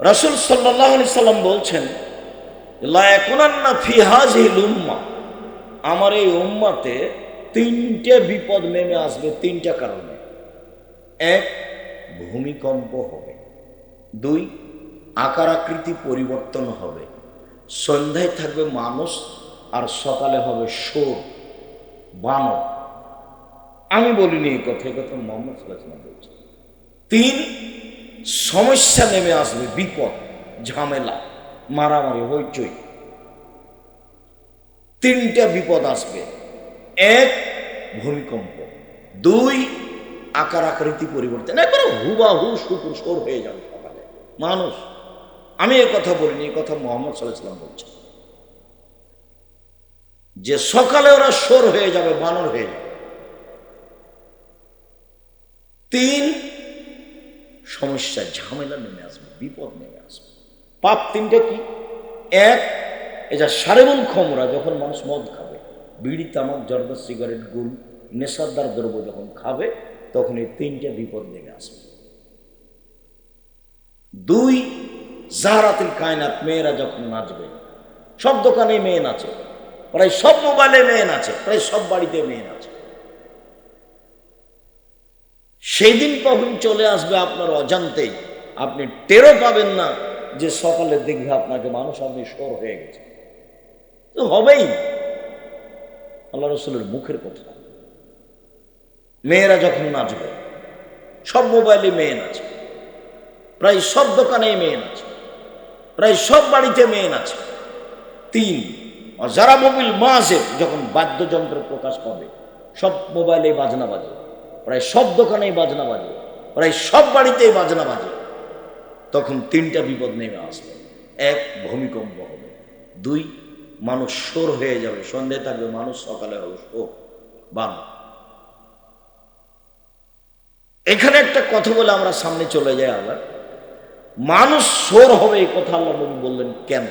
রাসুল সাল্লাম বলছেন উম্মা। আমার এই উম্মাতে তিনটে বিপদ নেমে আসবে, তিনটা কারণে। এক, ভূমিকম্প হবে। দুই, আকার আকৃতি পরিবর্তন হবে। সন্ধ্যায় থাকবে মানুষ আর সকালে হবে সোর বানর। আমি বলিনি এই কথা এই কথা মোহাম্মদ সাল্লাহ তিন সমস্যা নেমে আসবে, বিপদ, ঝামেলা, মারামারি হইচই। তিনটা বিপদ আসবে। এক, ভূমিকম্প। দুই, আকার আকৃতি পরিবর্তন। একবারে হুবাহু সোর হয়ে যাবে সকালে। মানুষ, আমি এ কথা বলিনি এই কথা মোহাম্মদ সাল্লাহাম বলছেন। যে সকালে ওরা সোর হয়ে যাবে, বানর হয়ে যাবে। তিন সমস্যা ঝামেলা নেমে আসবে, বিপদ নেমে আসবে। পাপ তিনটে কি? এক, এটা সারেবুল খমরা, যখন মানুষ মদ খাবে, বিড়ি, তামাক, জর্দা, সিগারেট গুল নেশাদার দ্রব্য যখন খাবে, তখন এই তিনটে বিপদ নেমে আসবে। দুই, জাহারাতিল কায়নাত, মেয়েরা যখন নাচবে, সব দোকানে মেয়ে নাচে, প্রায় সব মোবাইলে মেয়ে নাচে, প্রায় সব বাড়িতে মেয়ে নাচে। সেই দিন কখন চলে আসবে আপনার অজান্তেই আপনি টেরও পাবেন না যে সকালে দেখবে আপনাকে মানুষ আপনি সর হয়ে গেছে। তো হবেই। আল্লাহ রসুলের মুখের কথা। মেয়েরা যখন নাচবে, সব মোবাইলে মেয়ে নাচে প্রায় সব দোকানে মেয়ে নাচে প্রায় সব বাড়িতে মেয়ে নাচে তিন যারা মোবিল মাসে যখন বাদ্যযন্ত্র প্রকাশ পাবে, সব মোবাইলে বাজনা বাজে প্রায় সব দোকানেই বাজনা বাজে প্রায় সব বাড়িতেই বাজনা বাজে। তখন তিনটা বিপদ নেমে আসবে। এক, ভূমিকম্প হবে। দুই, মানুষ সোর হয়ে যাবে। সন্ধ্যে থাকবে মানুষ সকালে হবে শোর বান। এখানে একটা কথা বলে আমরা সামনে চলে যাই আবার। মানুষ সোর হবে এই কথা আল্লাহ নবী বললেন কেন?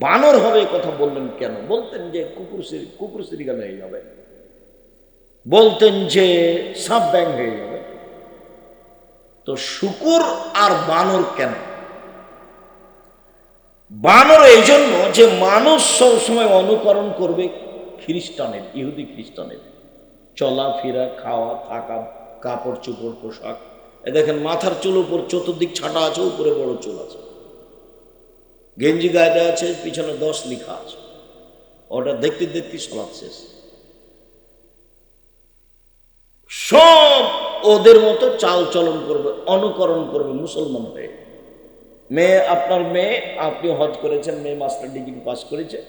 বানর হবে কথা বললেন কেন? বলতেন যে কুকুর কুকুর সিরিগাল হয়ে যাবে। বলতেন যে সাপ ব্যাং হয়ে যাবে। তো শুকুর আর বানর কেন? বানর এই জন্য যে মানুষ সবসময় অনুকরণ করবে খ্রিস্টানের, ইহুদি খ্রিস্টানের। চলাফেরা খাওয়া, থাকা, কাপড় চোপড়, পোশাক। এ দেখেন, মাথার চুল উপর চতুর্দিক ছাটা আছে, উপরে বড় চুল আছে। গেঞ্জি গায়ে আছে, পিছনে দশ লিখা আছে। ওটা দেখতে দেখতে সলাপ শেষ। সব ওদের মতো চাল চলন করবে, অনুকরণ করবে মুসলমান হয়ে। মেয়ে, আপনার মেয়ে, আপনি হজ করেছেন, মেয়ে মাস্টার ডিগ্রি পাস করেছে,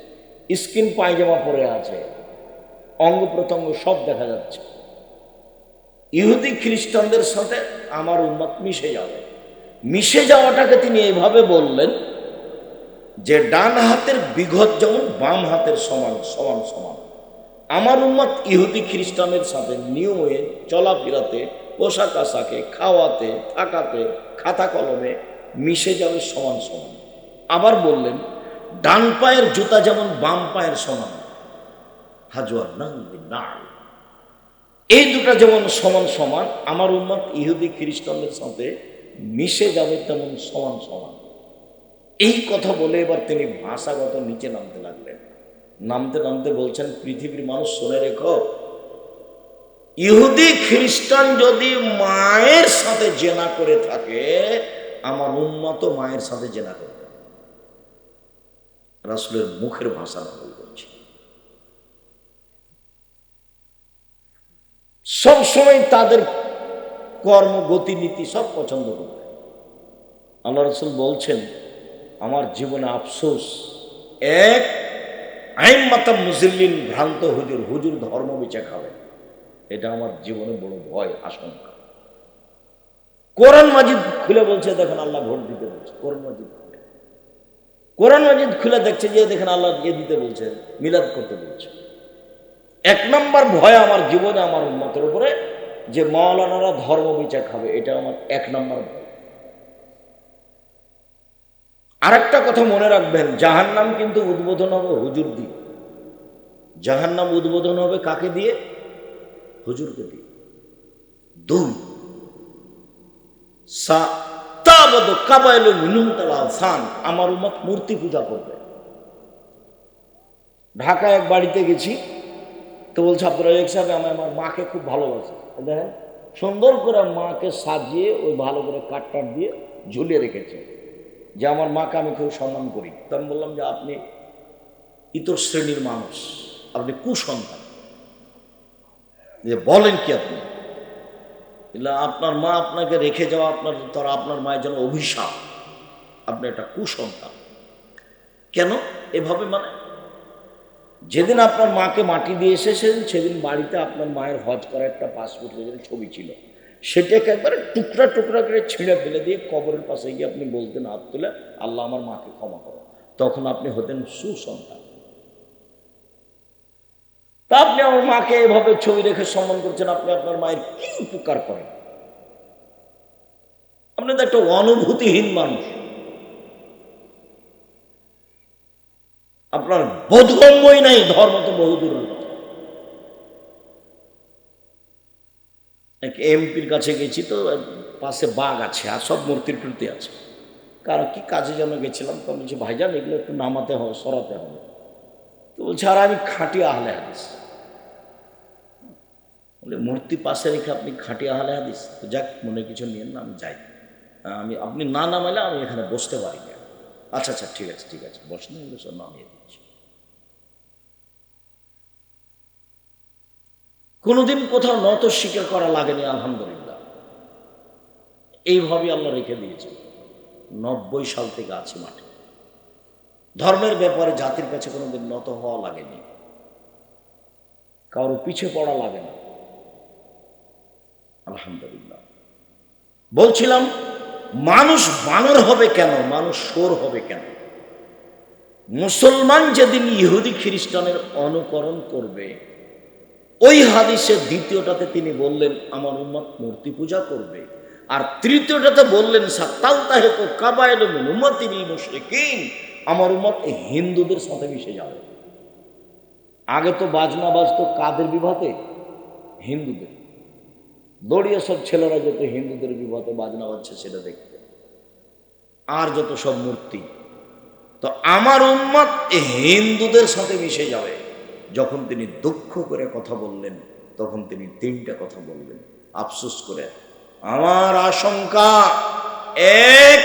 স্কিন পায়জামা পরে আছে, অঙ্গ প্রত্যঙ্গ সব দেখা যাচ্ছে। ইহুদি খ্রিস্টানদের সাথে আমার উন্মত মিশে যাবে। মিশে যাওয়াটাকে তিনি এভাবে বললেন যে, ডান হাতের বিঘত যেমন বাম হাতের সমান সমান সমান। আমার উন্মত ইহুদি খ্রিস্টানের সাথে নিয়মে চলাফেরাতে, পোশাক আশাকে, খাওয়াতে, থাকাতে, খাতা কলমে মিশে যাবে সমান সমান। আবার বললেন, ডান পায়ের জুতা যেমন বাম পায়ের সমান। হাজুয়ার না এই দুটা যেমন সমান সমান, আমার উন্মত ইহুদি খ্রিস্টানদের সাথে মিশে যাবে তেমন সমান সমান। এই কথা বলে এবার তিনি ভাষাগত নিচে নামতে লাগলেন। নামতে নামতে বলছেন, পৃথিবীর মানুষ শুনে রেখো। ইহুদি খ্রিস্টান যদি মায়ের সাথে জেনা করে থাকে, আমার উন্নত মায়ের সাথে জেনা করে রাসুলের মুখের ভাষা নকল করছে সবসময় তাদের কর্ম, গতিনীতি সব পছন্দ করবে আল্লাহ রসুল বলছেন, আমার জীবনে আফসোস, এক মুসলিম ভ্রান্ত হুজুর হুজুর ধর্ম বিচার খাবে। এটা আমার জীবনে বড় ভয়, আশঙ্কা। কোরআন মাজিদ খুলে বলছে, দেখেন আল্লাহ ভোট দিতে বলছে। কোরআন মাজিদ খুলে। কোরআন মাজিদ খুলে দেখছে যে, দেখেন আল্লাহ ইয়ে দিতে বলছে, মিলাদ করতে বলছে। এক নম্বর ভয় আমার জীবনে, আমার উন্মতের উপরে, যে মাওলানারা ধর্ম বিচার খাবে, এটা আমার এক নম্বর ভয়। আরেকটা কথা মনে রাখবেন জাহান নাম কিন্তু উদ্বোধন হবে হুজুর দিয়ে। জাহান নাম উদ্বোধন হবে কাকে দিয়ে? হুজুরকে দিয়ে। দুই আমার উম্মত মূর্তি পূজা করবে। ঢাকায় এক বাড়িতে গেছি, তো বলছে আব্দুল সাহেব আমি আমার মাকে খুব ভালোবাসি। দেখেন, সুন্দর করে মাকে সাজিয়ে ওই ভালো করে কাটটার দিয়ে ঝুলিয়ে রেখেছে। যে আমার মাকে আমি খুব সম্মান করি। তো আমি বললাম যে আপনি ইতর শ্রেণির মানুষ আপনি কুসন্তান। যে বলেন কি আপনি? আপনার মা আপনাকে রেখে যাওয়া আপনার, তারা আপনার মায়ের জন্য অভিশাপ। আপনি একটা কুসন্তান। কেন? এভাবে মানে যেদিন আপনার মাকে মাটি দিয়ে এসেছেন, সেদিন বাড়িতে আপনার মায়ের হজ করা একটা পাসপোর্ট ছবি ছিল। সেটাকে একবারে টুকরা টুকরা করে ছিঁড়ে ফেলে দিয়ে কবরের পাশে গিয়ে আপনি বলতেন হাত তুলে, আল্লাহ আমার মাকে ক্ষমা করো। তখন আপনি হতেন সুসন্তান। তা আপনি আমার মাকে এভাবে ছবি রেখে সম্মান করছেন, আপনি আপনার মায়ের কি উপকার করেন? আপনি তো একটা অনুভূতিহীন মানুষ। আপনার বোধগম্যই নাই, ধর্ম তো বহুদূরের কথা এক এমপির কাছে গেছি তো, পাশে বাঘ আছে আর সব মূর্তির টুর্তি আছে। কারও কি কাজে যেন গেছিলাম, তো বলছি, ভাইজান, এগুলো একটু নামাতে হবে, সরাতে হবে। তো বলছে, আর আমি খাঁটি আহলে হাদিস। বলে, মূর্তি পাশে রেখে আপনি খাঁটি আহলে হাদিস? তো যাক, মনে কিছু নিয়েন না, আমি যাই। আমি, আপনি না নামাইলে আমি এখানে বসতে পারি না। আচ্ছা আচ্ছা ঠিক আছে ঠিক আছে, বসেন, এগুলো সব নামিয়ে দিচ্ছি। কোনোদিন কোথাও নত স্বীকার করা লাগেনি, আলহামদুলিল্লাহ। এইভাবে আল্লাহ রেখে দিয়েছেন। নব্বই সাল থেকে আছে মাঠে। ধর্মের ব্যাপারে জাতির কাছে কোনোদিন নত হওয়া লাগেনি। কারও পিছে পড়া লাগে না। আলহামদুলিল্লাহ। বলছিলাম, মানুষ বানর হবে কেন? মানুষ সোর হবে কেন? মুসলমান যেদিন ইহুদি খ্রিস্টানের অনুকরণ করবে ওই হাদিসের দ্বিতীয়টাতে তিনি বললেন, আমার উম্মত মূর্তি পূজা করবে। আর তৃতীয়টাতে বললেন আমার উম্মত হিন্দুদের সাথে মিশে যাবে। আগে তো বাজনা বাজতো কাদের বিভাতে? হিন্দুদের। দড়িয়ে সব ছেলেরা যত হিন্দুদের বিভাতে বাজনা বাজছে সেটা দেখতে। আর যত সব মূর্তি। তো আমার উম্মত হিন্দুদের সাথে মিশে যাবে। যখন তিনি দুঃখ করে কথা বললেন, তখন তিনি তিনটা কথা বললেন। আফসোস করে, আমার আশঙ্কা, এক,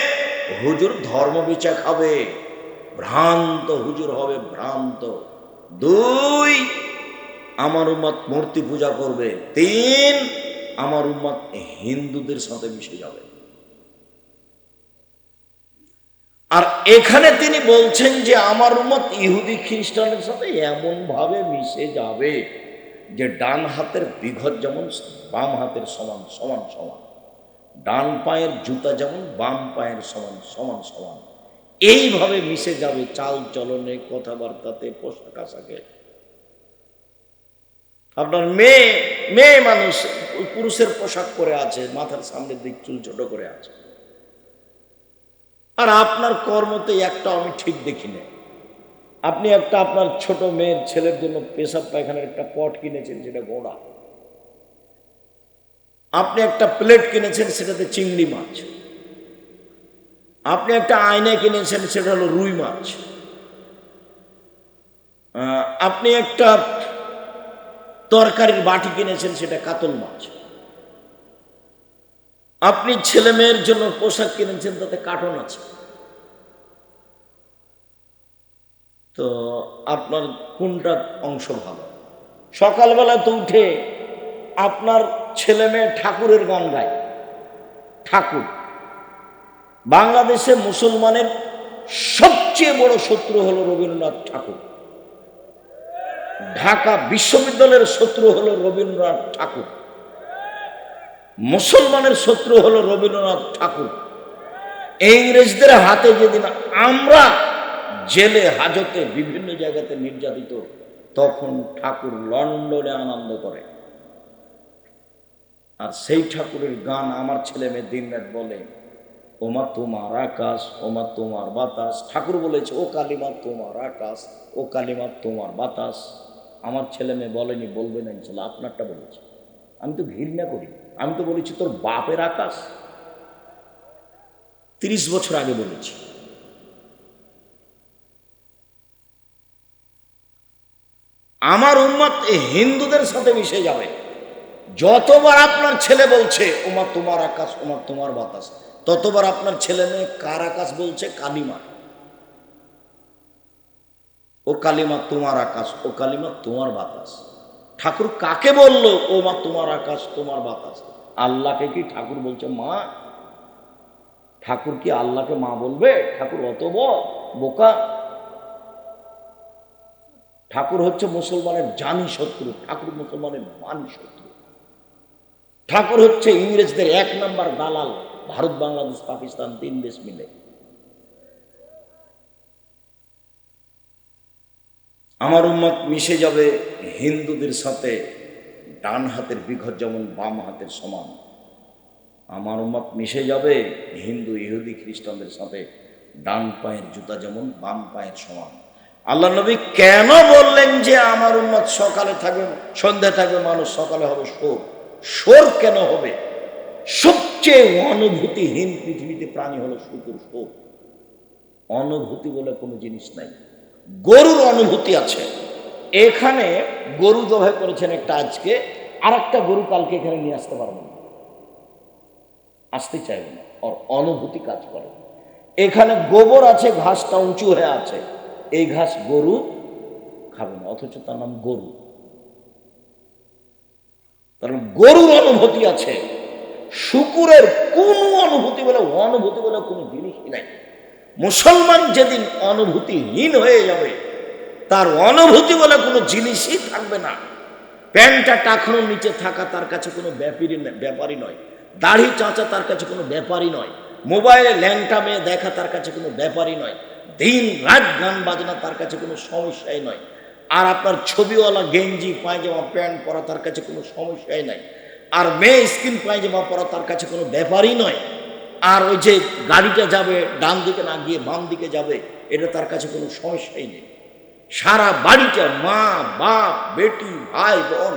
হুজুর ধর্ম বিচা খাবে, ভ্রান্ত হুজুর হবে ভ্রান্ত। দুই, আমার উম্মত মূর্তি পূজা করবে। তিন, আমার উম্মত হিন্দুদের সাথে মিশে যাবে। আর এখানে তিনি বলছেন যে আমার উম্মত ইহুদি খ্রিস্টানের সাথে এমন ভাবে মিশে যাবে যে ডান হাতের বিঘত যেমন বাম হাতের সমান সমান সমান। ডান পায়ের জুতা যেমন বাম পায়ের সমান সমান সমান। এইভাবে মিশে যাবে চাল চলনে, কথাবার্তাতে, পোশাক আশাকে। আপনার মেয়ে মেয়ে মানুষ পুরুষের পোশাক পরে আছে, মাথার সামনের দিক চুল ছোট করে আছে। আর আপনার কর্মতে একটা আমি ঠিক দেখি না আপনি একটা আপনার ছোট মেয়ের ছেলের জন্য পেশাব পায়খানার একটা পট কিনেছেন সেটা গোড়া। আপনি একটা প্লেট কিনেছেন, সেটাতে চিংড়ি মাছ। আপনি একটা আয়না কিনেছেন, সেটা হলো রুই মাছ। আপনি একটা তরকারির বাটি কিনেছেন, সেটা কাতল মাছ। আপনি ছেলে মেয়ের জন্য পোশাক কিনেছেন, তাতে কার্টন আছে। তো আপনার কোনটা অংশ ভালো? সকালবেলা তো উঠে আপনার ছেলে মেয়ে ঠাকুরের গান গায়। ঠাকুর। বাংলাদেশে মুসলমানের সবচেয়ে বড় শত্রু হলো রবীন্দ্রনাথ ঠাকুর। ঢাকা বিশ্ববিদ্যালয়ের শত্রু হলো রবীন্দ্রনাথ ঠাকুর। মুসলমানের শত্রু হলো রবীন্দ্রনাথ ঠাকুর। ইংরেজদের হাতে যেদিন আমরা জেলে, হাজতে, বিভিন্ন জায়গাতে নির্যাতিত, তখন ঠাকুর লন্ডনে আনন্দ করে। আর সেই ঠাকুরের গান আমার ছেলে মেয়ে দিন রাত বলে, ওমা তোমার আকাশ, ওমা তোমার বাতাস। ঠাকুর বলেছে, ও কালিমা তোমার আকাশ, ও কালিমা তোমার বাতাস। আমার ছেলে মেয়ে বলেনি, বলবে না, ইনশাল্লাহ, আপনারটা বলেছে। আমি তো ঘৃণা করি। আমি তো বলেছি তোর বাপের আকাশ। তিরিশ বছর আগে বলেছি। আমার উম্মত হিন্দুদের সাথে মিশে যাবে। যতবার আপনার ছেলে বলছে, ওমা, তোমার আকাশ, ওমা, তোমার বাতাস। ততবার আপনার ছেলে মেয়ে কার আকাশ বলছে? কালিমা ও কালিমা তোমার আকাশ, ও কালিমা তোমার বাতাস। ঠাকুর কাকে বলল? ও মা, তোমার আকাশ, তোমার বাতাস। আল্লাহকে কি ঠাকুর বলছে মা? ঠাকুর কি আল্লাহকে মা বলবে? ঠাকুর অত বোকা। ঠাকুর হচ্ছে মুসলমানের জানি শত্রু, ঠাকুর মুসলমানের মানি শত্রু। ঠাকুর হচ্ছে ইংরেজদের এক নম্বর দালাল, ভারত, বাংলাদেশ, পাকিস্তান, তিন দেশ মিলে। আমার উম্মত মিশে যাবে হিন্দুদের সাথে ডান হাতের বিঘত যেমন বাম হাতের সমান। আমার উম্মত মিশে যাবে হিন্দু, ইহুদি, খ্রিস্টানদের সাথে ডান পায়ের জুতা যেমন বাম পায়ের সমান। আল্লাহ নবী কেন বললেন যে আমার উম্মত সকালে থাকবে, সন্ধ্যা থাকবে, মানুষ সকালে হবে সোর সোর কেন হবে? সবচেয়ে অনুভূতিহীন পৃথিবীতে প্রাণী হলো শুকুর সোর অনুভূতি বলে কোনো জিনিস নাই। গরুর অনুভূতি আছে। এখানে গরু জবাই করেছেন একটা আজকে আর একটা গরু কালকে এখানে নিয়ে আসতে পারবেন না। আসতে চাইবে না, ওর অনুভূতি কাজ করে। এখানে গোবর আছে, ঘাসটা উঁচু হয়ে আছে। এই ঘাস গরু খাবে না, অথচ তার নাম গরু। কারণ গরুর অনুভূতি আছে। শুকুরের কোন অনুভূতি বলে অনুভূতি বলে কোনো জিনিসই নাই। মুসলমান যেদিন অনুভূতিহীন হয়ে যাবে, তার অনুভূতি বলে কোনো জিনিসই থাকবে না। প্যান্টটা টাকানোর নিচে থাকা তার কাছে কোনো ব্যাপারই ব্যাপারই নয়। দাড়ি চাঁচা তার কাছে কোনো ব্যাপারই নয়। মোবাইলে ল্যাংটা মেয়ে দেখা তার কাছে কোনো ব্যাপারই নয়। দিন রাত গান বাজনা তার কাছে কোনো সমস্যাই নয়। আর আপনার ছবিওয়ালা গেঞ্জি, পায়জামা, প্যান্ট পরা তার কাছে কোনো সমস্যাই নাই। আর মেয়ে স্কিন পায়জামা পরা তার কাছে কোনো ব্যাপারই নয়। আর ওই যে গাড়িটা যাবে, ডান দিকে না গিয়ে বাম দিকে যাবে, এটা তার কাছে কোনো সমস্যাই নেই। সারা বাড়িটা মা, বাপ, বেটি, ভাই, বোন,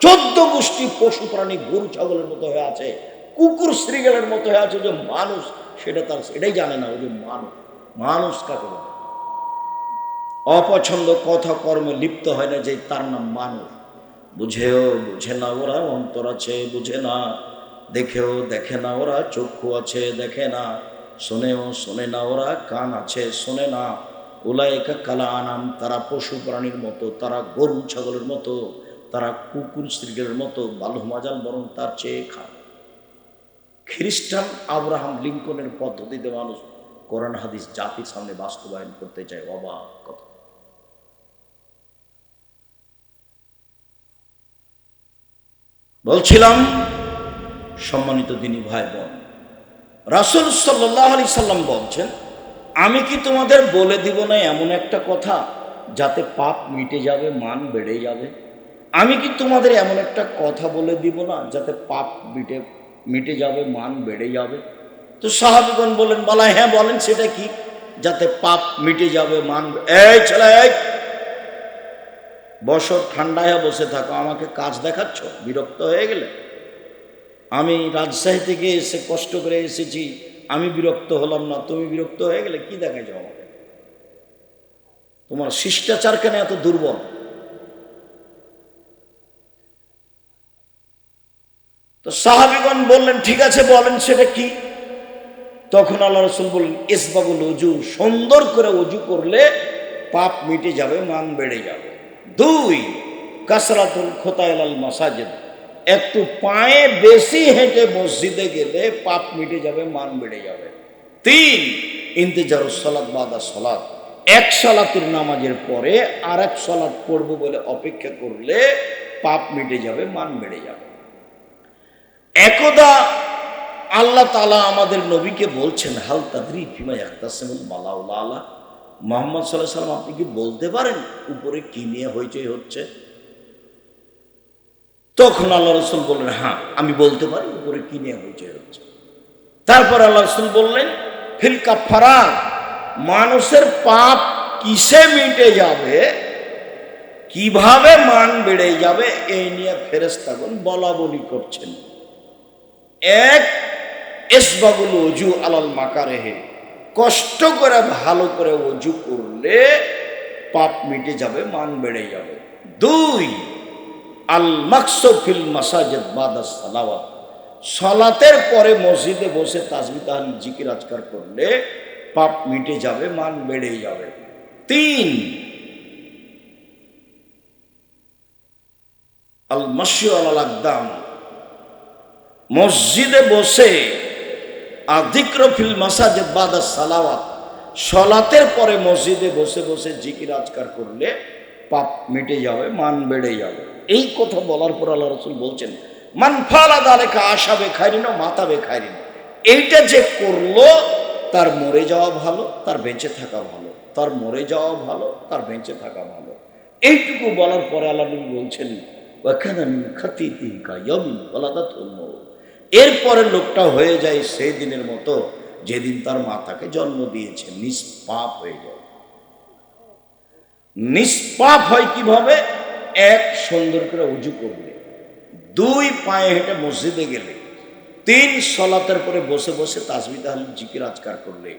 চোদ্দ গোষ্ঠী পশু প্রাণী, গরু, ছাগলের মতো হয়ে আছে, কুকুর শ্রীগেলের মতো হয়ে আছে, যে মানুষ, সেটা তার সেটাই জানে না ওই যে মানুষ। মানুষ কাকে বলে? অপছন্দ কথা, কর্মে লিপ্ত হয় না যে তার নাম মানুষ। বুঝেও বুঝে না, ওরা অন্তর আছে, বুঝে না। দেখেও দেখে না ওরা, চক্ষু আছে দেখে না। শোনেও শোনে না ওরা, কান আছে শোনে না। ওলাইকা কালা আনাম তারা পশু প্রাণীর মতো, তারা গরু ছাগলের মতো, তারা কুকুর স্ত্রীদের মতো বালু মাজাল বরং তার চেয়ে খায় খ্রিস্টান আব্রাহাম লিঙ্কনের পদ্ধতিতে মানুষ কোরআন, হাদিস, জাতির সামনে বাস্তবায়ন করতে চায়। অবাক কথা। বলছিলাম সম্মানিত দিনী ভাই বোন। রাসুল সাল্লাহ আলি সাল্লাম বলছেন, আমি কি তোমাদের বলে দিব না এমন একটা কথা যাতে পাপ মিটে যাবে, মান বেড়ে যাবে? আমি কি তোমাদের এমন একটা কথা বলে দিব না যাতে পাপ মিটে মিটে যাবে, মান বেড়ে যাবে? তো সাহাবিগণ বলেন বলা হ্যাঁ বলেন, সেটা কি? যাতে পাপ মিটে যাবে, মান এই ছেলে বছর ঠান্ডায় বসে থাকো, আমাকে কাজ দেখাচ্ছ? বিরক্ত হয়ে গেলে? আমি রাজশাহী থেকে এসে কষ্ট করে এসেছি, আমি বিরক্ত হলাম না। তুমি বিরক্ত হয়ে গেলে কি দেখাইছ আমাকে? তোমার শিষ্টাচার কেন এত দুর্বল? তো সাহাবিগণ বললেন, ঠিক আছে, বলেন সেটা কি? তখন আল্লাহ রসুল বললেন এসবাবুল অজু সুন্দর করে অজু করলে পাপ মিটে যাবে, মান বেড়ে যাবে। দুই, কাসরাতুল খোতাইলাল মাসাজেদ একটু পায়ে বেশি হেঁটে মসজিদে গেলে পাপ মিটে যাবে, মান বেড়ে যাবে। তিন, ইন্তেজার সলাদ বাদা সলাদ এক সলাতের নামাজের পরে আর এক সলাদ পড়ব বলে অপেক্ষা করলে পাপ মিটে যাবে, মান বেড়ে যাবে। একদা আল্লাহ তালা আমাদের নবীকে বলছেন, হাল তাদরি ফিমা একতাসেমুল মালাউলা আলা মোহাম্মদ সাল্লাহ সাল্লাম আপনি কি বলতে পারেন উপরে কি নিয়ে হইচই হচ্ছে? তখন আল্লাহ রসুল বললেন হ্যাঁ আমি বলতে পারি, উপরে কি নিয়ে হচ্ছে? তারপর আল্লাহ রসুল বললেন ফিলকা কাফারা মানুষের পাপ কিসে মিটে যাবে? কীভাবে মান বেড়ে যাবে? এই নিয়ে ফেরেস্তাগণ বলা বলি করছেন। এক, এসবাগুল অজু আলাল মাকারেহে, কষ্ট করে, ভালো করে অজু করলে পাপ মিটে যাবে, মান বেড়ে যাবে। দুই আল মাকসফিল মাসাজেদ বাদা সালাওয়াত। সলাতের পরে মসজিদে বসে তাজবি তাহলে জিকির আজকার করলে পাপ মিটে যাবে, মান বেড়ে যাবে। তিন, আল মাসি আকদাম। মসজিদে বসে আধিক্র ফিল মাসাজেদ বাদা সালাওয়াত। সলাতের পরে মসজিদে বসে বসে জিকির আজকার করলে পাপ মিটে যাবে, মান বেড়ে যাবে। এই কথা বলার পর আল্লাহ রসুল বলছেন, মান ফালা দালেখা আশাবে খাইরিন মাতাবে খাইরিন এইটা যে করল, তার মরে যাওয়া ভালো, তার বেঁচে থাকা ভালো। তার মরে যাওয়া ভালো, তার বেঁচে থাকা ভালো। এইটুকু বলার পরে আল্লাহ নবী বলছেন এরপরে লোকটা হয়ে যায় সেই দিনের মতো, যেদিন তার মাতাকে জন্ম দিয়েছে, নিষ্পাপ হয়ে যায়। নিষ্পাপ হয় কীভাবে? এক সুন্দর করে উজু করলে। দুই পায়ে হেঁটে মসজিদে গেলে। তিন সলাতের পরে বসে বসে তাসবি তাহলে জিকির আজকার করলে।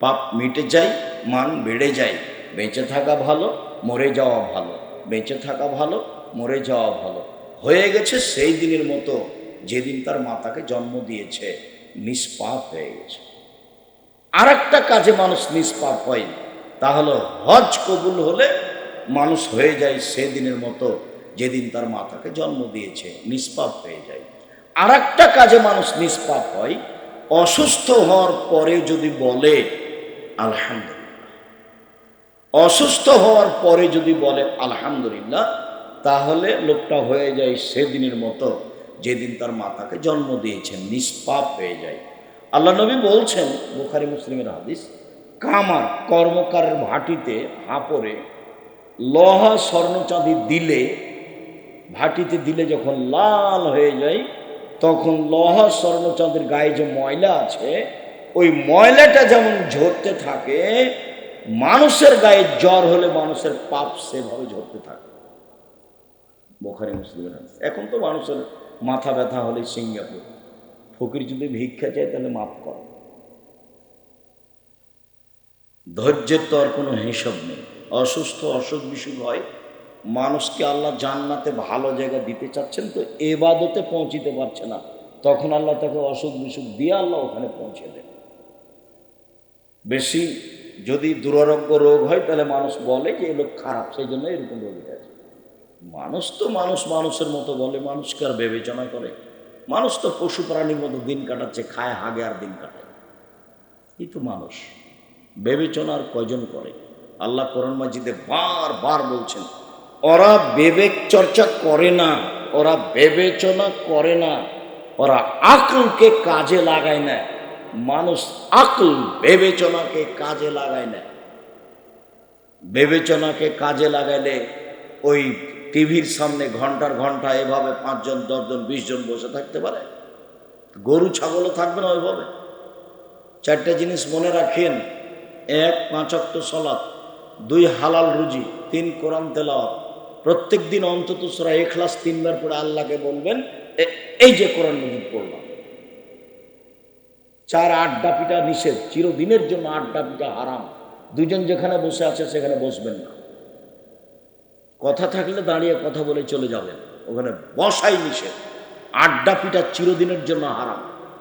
পাপ মিটে যায়, মান বেড়ে যায়। বেঁচে থাকা ভালো, মরে যাওয়া ভালো। বেঁচে থাকা ভালো, মরে যাওয়া ভালো। হয়ে গেছে সেই দিনের মতো যেদিন তার মাতাকে জন্ম দিয়েছে। নিষ্পাপ হয়ে গেছে। আর কাজে মানুষ নিষ্পাপ হয় তা হলো হজ কবুল হলে মানুষ হয়ে যায় সেদিনের মতো, যেদিন তার মাতাকে জন্ম দিয়েছে, নিষ্পাপ হয়ে যায়। আর একটা কাজে মানুষ নিষ্পাপ হয়, অসুস্থ হওয়ার পরে যদি বলে, আলহামদুলিল্লাহ। অসুস্থ হওয়ার পরে যদি বলে, আলহামদুলিল্লাহ, তাহলে লোকটা হয়ে যায় সেদিনের মতো, যেদিন তার মাতাকে জন্ম দিয়েছেন নিষ্পাপ হয়ে যায়। আল্লাহ নবী বলছেন, বুখারি মুসলিমের হাদিস কামার কর্মকারের ভাটিতে হাঁপড়ে লহা স্বর্ণচাঁদি দিলে, ভাটিতে দিলে যখন লাল হয়ে যায়, তখন লহা স্বর্ণচাঁদের গায়ে যে ময়লা আছে, ওই ময়লাটা যেমন ঝরতে থাকে, মানুষের গায়ে জ্বর হলে মানুষের পাপ সেভাবে ঝরতে থাকে। বোখারি মুসলিমের। এখন তো মানুষের মাথা ব্যথা হলে সিঙ্গাপুর। ফকির যদি ভিক্ষা চায় তাহলে মাফ কর। ধৈর্যের তো আর কোনো হিসাব নেই। অসুস্থ অসুখ বিসুখ হয়, মানুষকে আল্লাহ জান্নাতে ভালো জায়গা দিতে চাচ্ছেন তো এবাদতে পৌঁছিতে পারছে না। তখন আল্লাহ তাকে অসুখ বিসুখ দিয়ে আল্লাহ ওখানে পৌঁছে দেন। বেশি যদি দুরারোগ্য রোগ হয়, তাহলে মানুষ বলে যে এই লোক খারাপ, সেই জন্য এরকম রোগ আছে। মানুষ তো মানুষ, মানুষের মতো বলে, মানুষকে আর বিবেচনা করে। মানুষ তো পশু প্রাণীর মতো দিন কাটাচ্ছে, খায়, হাগে আর দিন কাটায় এই তো মানুষ। বিবেচনা আর কয়জন করে? আল্লাহ কোরআন মাজিদে বারবার বলছেন, ওরা বিবেক চর্চা করে না, ওরা বিবেচনা করে না, ওরা আকলকে কাজে লাগায় না, মানুষ আকল বিবেচনাকে কাজে লাগায় না। বিবেচনাকে কাজে লাগাইলে ওই টিভির সামনে ঘণ্টার ঘণ্টা এভাবে পাঁচজন, দশজন বিশ জন বসে থাকতে পারে? গরু, ছাগলও থাকবে না ওইভাবে। চারটে জিনিস মনে রাখেন এক পাঁচক্ত সলাৎ দুই হালাল রুজি, তিন কোরআন তেলাওয়াত। প্রত্যেক দিন অন্তত সুরা এখলাস তিনবার পরে আল্লাহকে বলবেন এই যে কোরআন মজিদ পড়লাম। চার আড্ডা পিটা নিষেধ, চিরদিনের জন্য আড্ডা পিটা হারাম। দুজন যেখানে বসে আছে সেখানে বসবেন না। কথা থাকলে দাঁড়িয়ে কথা বলে চলে যাবেন। ওখানে বসাই নিষেধ। আড্ডা পিটা চিরদিনের জন্য হারাম।